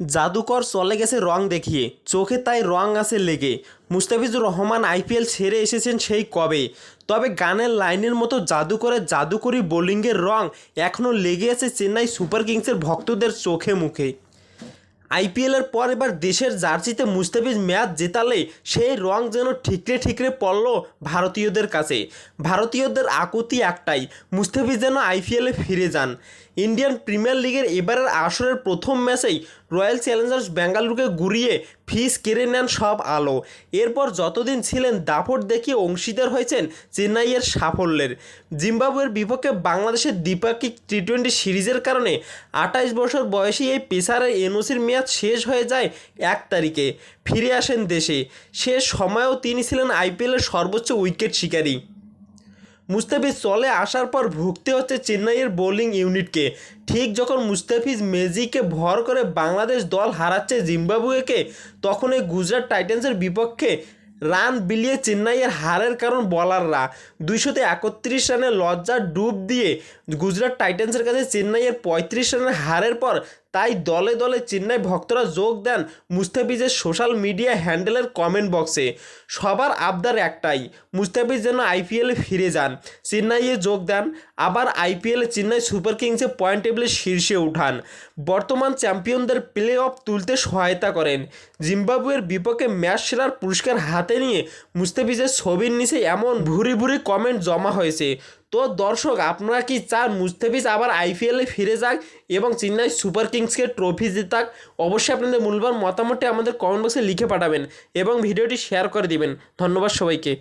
জাদুকর চলে গেছে রং দেখিয়ে। চোখে তাই রং আছে লেগে। মুস্তাফিজুর রহমান আইপিএল ছেড়ে এসেছেন সেই কবে। তবে গানের লাইনের মতো জাদুকরের জাদুকরি বোলিংয়ের রং এখনও লেগে আছে চেন্নাই সুপার কিংসের ভক্তদের চোখে মুখে। আইপিএলের পর এবার দেশের জার্সিতে মুস্তাফিজ ম্যাচ জেতালে সেই রং যেন ঠিকরে ঠিকরে পড়ল ভারতীয়দের কাছে। ভারতীয়দের আকুতি একটাই, মুস্তাফিজ যেন আইপিএলে ফিরে যান। ইন্ডিয়ান প্রিমিয়ার লিগের এবারের আসরের প্রথম ম্যাচেই রয়্যাল চ্যালেঞ্জার্স বেঙ্গালুরুকে ঘুরিয়ে ফিস কেড়ে নেন সব আলো। এরপর যতদিন ছিলেন দাপট দেখিয়ে অংশীদার হয়েছেন চেন্নাইয়ের সাফল্যের। জিম্বাবুয়ের বিপক্ষে বাংলাদেশের দ্বিপাক্ষিক টি টোয়েন্টি সিরিজের কারণে আঠাইশ বছর বয়সী এই পেসারের এনওসির মেয়াদ শেষ হয়ে যায় এক তারিখে। ফিরে আসেন দেশে। সে সময়েও তিনি ছিলেন আইপিএলের সর্বোচ্চ উইকেট শিকারী। মুস্তাফিজ চলে আসার পর ভুগতে হচ্ছে চেন্নাইয়ের বোলিং ইউনিটকে। ঠিক যখন মুস্তাফিজ মেজিকে ভর করে বাংলাদেশ দল হারাচ্ছে জিম্বাবুয়েকে তখন এই গুজরাট টাইটান্সের বিপক্ষে রান বিলিয়ে চেন্নাইয়ের হারের কারণ বলাররা। দুইশোতে একত্রিশ রানে লজ্জার ডুব দিয়ে গুজরাট টাইটান্সের কাছে চেন্নাইয়ের পঁয়ত্রিশ রানের হারের পর তাই দলে দলে চেন্নাই ভক্তরা যোগ দেন মুস্তাফিজের সোশ্যাল মিডিয়া হ্যান্ডেলের কমেন্ট বক্সে। সবার আবদার একটাই, মুস্তাফিজ যেন আইপিএলে ফিরে যান। চেন্নাইয়ে যোগ দেন, আবার আইপিএলে চেন্নাই সুপার কিংসে পয়েন্ট টেবিলের শীর্ষে উঠান। বর্তমান চ্যাম্পিয়নদের প্লে অফ তুলতে সহায়তা করেন। জিম্বাবুয়ের বিপক্ষে ম্যাচ সেরার পুরস্কার হাতে নিয়ে মুস্তাফিজের ছবির নিচে এমন ভুরি ভুরি কমেন্ট জমা হয়েছে। তো দর্শক, আপনারা কি চান মুস্তাফিজ আবার আইপিএলে ফিরে যাক এবং চেন্নাই সুপার কিংসকে ট্রফি জেতাক? অবশ্যই আপনাদের মূল্যবান মতামতটি আমাদের কমেন্ট বক্সে লিখে পাঠাবেন এবং ভিডিওটি শেয়ার করে দিবেন। ধন্যবাদ সবাইকে।